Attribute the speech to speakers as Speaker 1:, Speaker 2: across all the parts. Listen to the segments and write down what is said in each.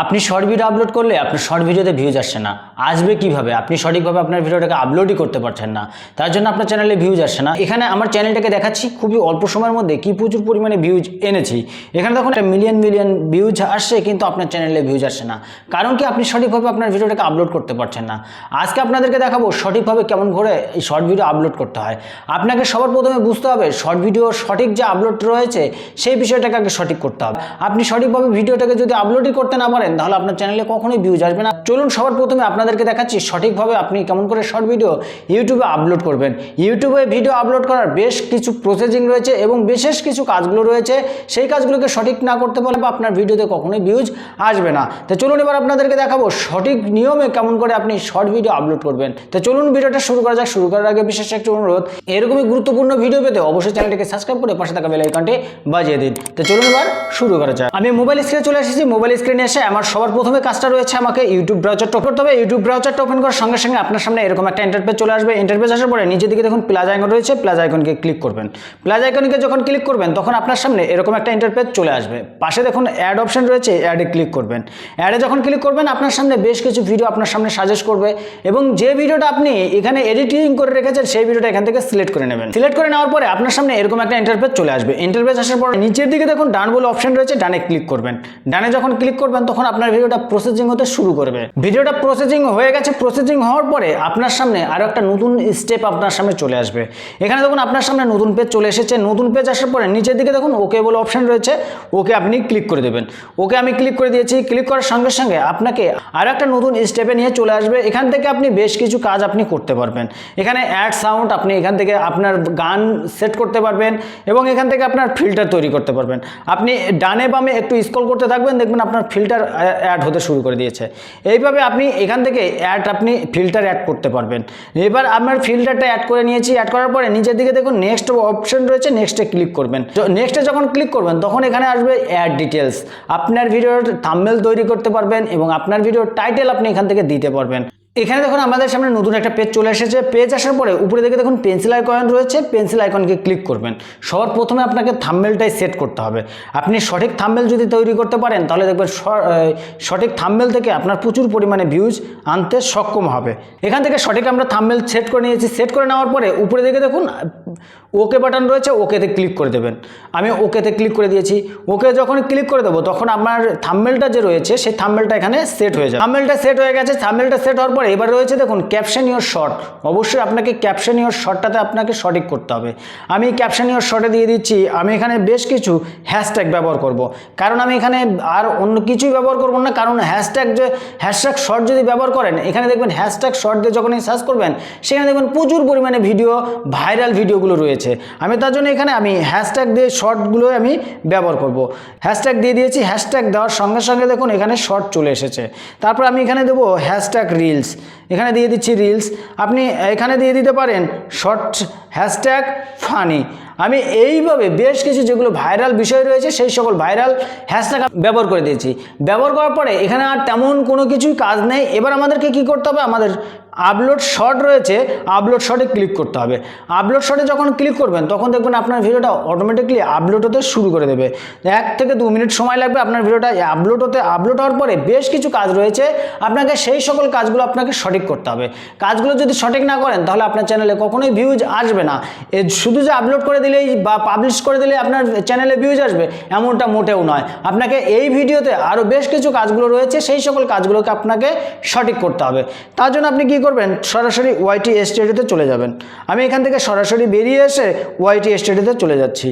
Speaker 1: আপনি short video upload করলে আপনার শর্ট ভিডিওতে ভিউজ আসছে না। আসবে কীভাবে? আপনি সঠিকভাবে আপনার ভিডিওটাকে আপলোডই করতে পারছেন না। তার জন্য আপনার চ্যানেলে ভিউজ আসছে না। এখানে আমার চ্যানেলটাকে দেখাচ্ছি খুবই অল্প সময়ের মধ্যে কি প্রচুর পরিমাণে ভিউজ এনেছি। এখানে তখন একটা মিলিয়ন মিলিয়ন ভিউজ আসছে, কিন্তু আপনার চ্যানেলে ভিউজ আসছে না। কারণ কি, আপনি সঠিকভাবে আপনার ভিডিওটাকে আপলোড করতে পারছেন না। আজকে আপনাদেরকে দেখাবো সঠিকভাবে কেমন করে এই শর্ট ভিডিও আপলোড করতে হয়। আপনাকে সবার প্রথমে বুঝতে হবে শর্ট ভিডিও সঠিক যে আপলোড রয়েছে, সেই বিষয়টাকে আগে সঠিক করতে হবে। আপনি সঠিকভাবে ভিডিওটাকে যদি আপলোডই করতে না তাহলে আপনার চ্যানেলে কখনোই ভিউজ আসবে না। চলুন, সবার প্রথমে আপনাদেরকে দেখাচ্ছি সঠিকভাবে আপনি কেমন করে শর্ট ভিডিও ইউটিউবে আপলোড করবেন। ইউটিউবে ভিডিও আপলোড করার বেশ কিছু প্রসেসিং রয়েছে এবং বিশেষ কিছু কাজগুলো রয়েছে। সেই কাজগুলোকে সঠিক না করতে পারলে বা আপনার ভিডিওতে কখনোই ভিউজ আসবে না। তো চলুন, এবার আপনাদেরকে দেখাবো সঠিক নিয়মে কেমন করে আপনি শর্ট ভিডিও আপলোড করবেন। তো চলুন, ভিডিওটা শুরু করা যাক। শুরু করার আগে বিশেষ একটি অনুরোধ, এরকমই গুরুত্বপূর্ণ ভিডিও পেতে অবশ্যই চ্যানেলটিকে সাবস্ক্রাইব করে পাশে থাকা বেল আইকনটি বাজিয়ে দিন। তো চলুন, এবার শুরু করা যাক। আমি মোবাইল স্ক্রিনে চলে এসেছি। মোবাইল স্ক্রিনে এসে আমার সবার প্রথমে কাজটা রয়েছে আমাকে ইউটিউব ব্রাউজারটা ওপেন করতে হবে। ইউটিউব ব্রাউজারটা ওপেন করার সঙ্গে সঙ্গে আপনার সামনে এরকম একটা ইন্টারপেজ চলে আসবে। ইন্টারপেজ আসার পরে নিচের দিকে দেখুন প্লাস আইকন রয়েছে প্লাস আইকনকে ক্লিক করবেন। প্লাস আইকনকে যখন ক্লিক করবেন, তখন আপনার সামনে এরকম একটা ইন্টারপেজ চলে আসবে। পাশে দেখুন অ্যাড অপশন রয়েছে অ্যাডে ক্লিক করবেন। অ্যাডে যখন ক্লিক করবেন, আপনার সামনে বেশ কিছু ভিডিও আপনার সামনে সাজেস্ট করবে এবং যে ভিডিওটা আপনি এখানে এডিটিং করে রেখেছেন, সেই ভিডিওটা এখান থেকে সিলেক্ট করে নেবেন। সিলেক্ট করে নেওয়ার পরে আপনার সামনে এরকম একটা ইন্টারপেজ চলে আসবে। ইন্টারপেজ আসার পরে নিচের দিকে দেখুন ডান বলে অপশন রয়েছে, ডানে ক্লিক করবেন। ডানে যখন ক্লিক করবেন, তখন আপনার ভিডিওটা প্রসেসিং হতে শুরু করবে। ভিডিওটা প্রসেসিং হয়ে গেছে প্রসেসিং হওয়ার পরে আপনার সামনে আরও একটা নতুন স্টেপ আপনার সামনে চলে আসবে। এখানে দেখুন আপনার সামনে নতুন পেজ চলে এসেছে। নতুন পেজ আসার পরে নিচের দিকে দেখুন ওকে বলে অপশন রয়েছে। ওকে আপনি ক্লিক করে দেবেন। ওকে আমি ক্লিক করে দিয়েছি। ক্লিক করার সঙ্গে সঙ্গে আপনাকে আরও একটা নতুন স্টেপে নিয়ে চলে আসবে। এখান থেকে আপনি বেশ কিছু কাজ আপনি করতে পারবেন। এখানে অ্যাড সাউন্ড আপনি এখান থেকে আপনার গান সেট করতে পারবেন এবং এখান থেকে আপনার ফিল্টার তৈরি করতে পারবেন। আপনি ডানে বামে একটু স্ক্রল করতে থাকবেন। দেখবেন আপনার ফিল্টার অ্যাড হতে শুরু করে দিয়েছে। এইভাবে আপনি এখান থেকে অ্যাড আপনি ফিল্টার অ্যাড করতে পারবেন। এবার আপনার ফিল্টারটা অ্যাড করে নিয়েছি অ্যাড করার পরে নিচের দিকে দেখুন নেক্সট অপশন রয়েছে নেক্সটে ক্লিক করবেন। নেক্সটে যখন ক্লিক করবেন, তখন এখানে আসবে অ্যাড ডিটেলস আপনার ভিডিওর থাম্বেল তৈরি করতে পারবেন এবং আপনার ভিডিওর টাইটেল আপনি এখান থেকে দিতে পারবেন। এখানে দেখুন আমাদের সামনে নতুন একটা পেজ চলে এসেছে। পেজ আসার পরে উপরে দেখে দেখুন পেন্সিল আইকন রয়েছে। পেন্সিল আইকনকে ক্লিক করবেন। সবার প্রথমে আপনাকে থাম্বেলটাই সেট করতে হবে। আপনি সঠিক থাম্বেল যদি তৈরি করতে পারেন, তাহলে দেখবেন সঠিক থাম্বেল থেকে আপনার প্রচুর পরিমাণে ভিউজ আনতে সক্ষম হবে। এখান থেকে সঠিক আমরা থাম্বেল সেট করে নিয়েছি। সেট করে নেওয়ার পরে উপরে দেখে দেখুন ওকে বাটন রয়েছে, ওকেতে ক্লিক করে দেবেন। আমি ওকেতে ক্লিক করে দিয়েছি। ওকে যখন ক্লিক করে দেবো, তখন আমার থাম্বেলটা যে রয়েছে, সেই থাম্বেলটা এখানে সেট হয়ে যাবে। থাম্বেলটা সেট হয়ে গেছে থাম্বেলটা সেট হওয়ার পরে এবার রয়েছে দেখুন ক্যাপশন ইওর শর্ট অবশ্যই আপনাকে ক্যাপশন ইওর শর্টটাতে আপনাকে সঠিক করতে হবে। আমি ক্যাপশন ইওর শর্টে দিয়ে দিচ্ছি, আমি এখানে বেশ কিছু হ্যাশট্যাগ ব্যবহার করব। কারণ আমি এখানে আর অন্য কিছুই ব্যবহার করব না, কারণ হ্যাশট্যাগ যে হ্যাশট্যাগ শর্ট যদি ব্যবহার করেন, এখানে দেখবেন হ্যাশট্যাগ শর্ট দিয়ে যখনই সার্চ করবেন, সেখানে দেখবেন প্রচুর পরিমাণে ভিডিও ভাইরাল ভিডিওগুলো রয়েছে। আমি তার জন্য এখানে আমি হ্যাশট্যাগ দিয়ে শর্টগুলো আমি ব্যবহার করব। হ্যাশট্যাগ দিয়ে দিয়েছি হ্যাশট্যাগ দেওয়ার সঙ্গে সঙ্গে দেখুন এখানে শর্ট চলে এসেছে। তারপর আমি এখানে দেবো হ্যাশট্যাগ রিলস এখানে দিয়ে দিচ্ছি রিলস আপনি এখানে দিয়ে দিতে পারেন শর্ট হ্যাশট্যাগ ফানি আমি এইভাবে বেশ কিছু যেগুলো ভাইরাল বিষয় রয়েছে, সেই সকল ভাইরাল হ্যাশট্যাগ ব্যবহার করে দিয়েছি। ব্যবহার করার পরে এখানে আর তেমন কোনো কিছুই কাজ নেই। এবার আমাদেরকে কি করতে হবে? আমাদের আপলোড শর্ট রয়েছে আপলোড শর্টে ক্লিক করতে হবে। আপলোড শর্টে যখন ক্লিক করবেন, তখন দেখবেন আপনার ভিডিওটা অটোমেটিকলি আপলোড হতে শুরু করে দেবে। এক থেকে দু মিনিট সময় লাগবে আপনার ভিডিওটা আপলোড হতে আপলোড হওয়ার পরে বেশ কিছু কাজ রয়েছে। আপনাকে সেই সকল কাজগুলো আপনাকে সঠিক করতে হবে। কাজগুলো যদি সঠিক না করেন, তাহলে আপনার চ্যানেলে কখনোই ভিউজ আসবে না। এ শুধু যে আপলোড করে দিলেই বা পাবলিশ করে দিলেই আপনার চ্যানেলে ভিউজ আসবে, এমনটা মোটেও নয়। আপনাকে এই ভিডিওতে আরও বেশ কিছু কাজগুলো রয়েছে, সেই সকল কাজগুলোকে আপনাকে সঠিক করতে হবে। তার জন্য আপনি কি করবেন? সরাসরি ওয়াইটি এস্টেটেতে চলে যাবেন। আমি এখান থেকে সরাসরি বেরিয়ে এসে ওয়াইটি এস্টেটেতে চলে যাচ্ছি।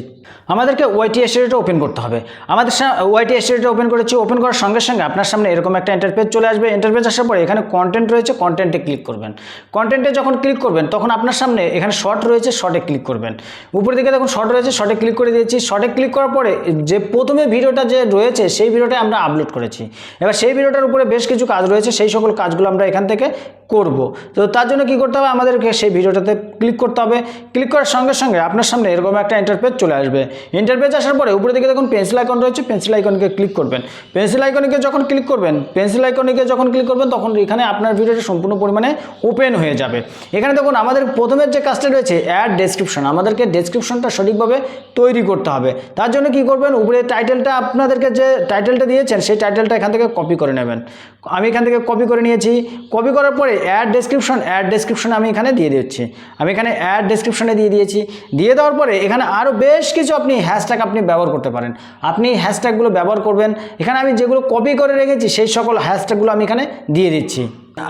Speaker 1: আমাদেরকে ওয়াইটি স্টেডিওটা ওপেন করতে হবে। আমাদের ওয়াইটি স্টেডিওটা ওপেন করেছি ওপেন করার সঙ্গে সঙ্গে আপনার সামনে এরকম একটা ইন্টারপেজ চলে আসবে। ইন্টারপেজ আসার পরে এখানে কন্টেন্ট রয়েছে কন্টেন্টে ক্লিক করবেন। কন্টেন্টে যখন ক্লিক করবেন, তখন আপনার সামনে এখানে শর্ট রয়েছে শর্টে ক্লিক করবেন। উপর দিকে দেখুন শর্ট রয়েছে শর্টে ক্লিক করে দিয়েছি। শর্টে ক্লিক করার পরে যে প্রথমে ভিডিওটা যে রয়েছে, সেই ভিডিওটা আমরা আপলোড করেছি। এবার সেই ভিডিওটার উপরে বেশ কিছু কাজ রয়েছে, সেই সকল কাজগুলো আমরা এখান থেকে করব। তো তার জন্য কি করতে হবে? আমাদেরকে সেই ভিডিওটাতে ক্লিক করতে হবে। ক্লিক করার সঙ্গে সঙ্গে আপনার সামনে এরকম একটা ইন্টারপেজ চলে আসবে। ইন্টারপেজ আসার পরে উপরে দিকে দেখুন পেন্সিল আইকন রয়েছে পেন্সিল আইকনকে ক্লিক করবেন। পেন্সিল আইকনিকে যখন ক্লিক করবেন পেন্সিল আইকনিকে যখন ক্লিক করবেন, তখন এখানে আপনার ভিডিওটা সম্পূর্ণ পরিমাণে ওপেন হয়ে যাবে। এখানে দেখুন আমাদের প্রথমের যে কাজটা রয়েছে অ্যাড ডেসক্রিপশন আমাদেরকে ডেসক্রিপশনটা সঠিকভাবে তৈরি করতে হবে। তার জন্য কি করবেন? উপরে টাইটেলটা আপনাদেরকে যে টাইটেলটা দিয়েছেন, সেই টাইটেলটা এখান থেকে কপি করে নেবেন। আমি এখান থেকে কপি করে নিয়েছি। কপি করার পরে অ্যাড ডেসক্রিপশন অ্যাড ডেসক্রিপশন আমি এখানে দিয়ে দিচ্ছি। আমি এখানে অ্যাড ডেসক্রিপশনে দিয়ে দিয়েছি। দিয়ে দেওয়ার পরে এখানে আরও বেশ কিছু আপনি হ্যাশট্যাগ আপনি ব্যবহার করতে পারেন। আপনি হ্যাশট্যাগুলো ব্যবহার করবেন। এখানে আমি যেগুলো কপি করে রেখেছি, সেই সকল হ্যাশট্যাগুলো আমি এখানে দিয়ে দিচ্ছি।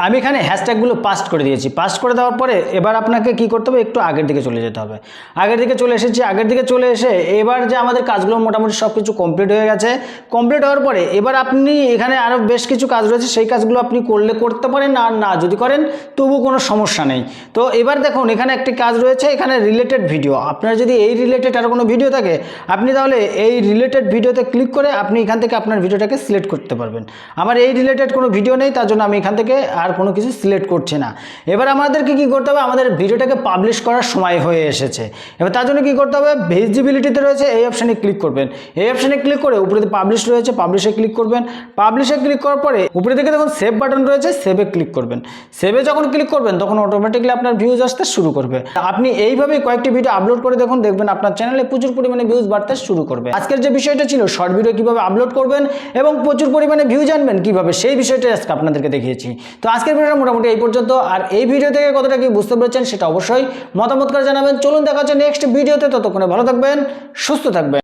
Speaker 1: আমি এখানে হ্যাশট্যাগুলো পাস্ট করে দিয়েছি। পাস্ট করে দেওয়ার পরে এবার আপনাকে কি করতে হবে? একটু আগের দিকে চলে যেতে হবে। আগের দিকে চলে এসেছি, আগের দিকে চলে এসে এবার যে আমাদের কাজগুলো মোটামুটি সব কিছু কমপ্লিট হয়ে গেছে। কমপ্লিট হওয়ার পরে এবার আপনি এখানে আরও বেশ কিছু কাজ রয়েছে, সেই কাজগুলো আপনি করলে করতে পারেন আর না যদি করেন, তবু কোনো সমস্যা নেই। তো এবার দেখুন, এখানে একটি কাজ রয়েছে, এখানে রিলেটেড ভিডিও আপনার যদি এই রিলেটেড আর কোনো ভিডিও থাকে, আপনি তাহলে এই রিলেটেড ভিডিওতে ক্লিক করে আপনি এখান থেকে আপনার ভিডিওটাকে সিলেক্ট করতে পারবেন। আমার এই রিলেটেড কোনো ভিডিও নেই, তার জন্য আমি এখান থেকে আর কোনো কিছু সিলেক্ট করছে না। এবার আমাদেরকে কি করতে হবে? আমাদের ভিডিওটাকে পাবলিশ করার সময় হয়ে এসেছে। এবার তার জন্য কি করতে হবে? ভিজিবিলিটিতে রয়েছে, এই অপশানে ক্লিক করবেন। এই অপশানে ক্লিক করে উপরে পাবলিশ রয়েছে পাবলিশে ক্লিক করবেন। পাবলিশে ক্লিক করার পরে উপরে দিকে দেখুন সেভ বাটন রয়েছে সেভে ক্লিক করবেন। সেভে যখন ক্লিক করবেন, তখন অটোমেটিকলি আপনার ভিউজ আসতে শুরু করবে। আপনি এইভাবেই কয়েকটি ভিডিও আপলোড করে দেখুন, দেখবেন আপনার চ্যানেলে প্রচুর পরিমাণে ভিউজ বাড়তে শুরু করবে। আজকের যে বিষয়টা ছিল শর্ট ভিডিও কীভাবে আপলোড করবেন এবং প্রচুর পরিমাণে ভিউ জানবেন কীভাবে, সেই বিষয়টা আজকে আপনাদেরকে দেখিয়েছি। তো আজকের ভিডিওটা মোটামুটি এই পর্যন্ত। আর এই ভিডিও থেকে কতটা কি বুঝতে পেরেছেন সেটা অবশ্যই মতামত করে জানাবেন। চলুন দেখা হচ্ছে নেক্সট ভিডিওতে। ততক্ষণে ভালো থাকবেন, সুস্থ থাকবেন।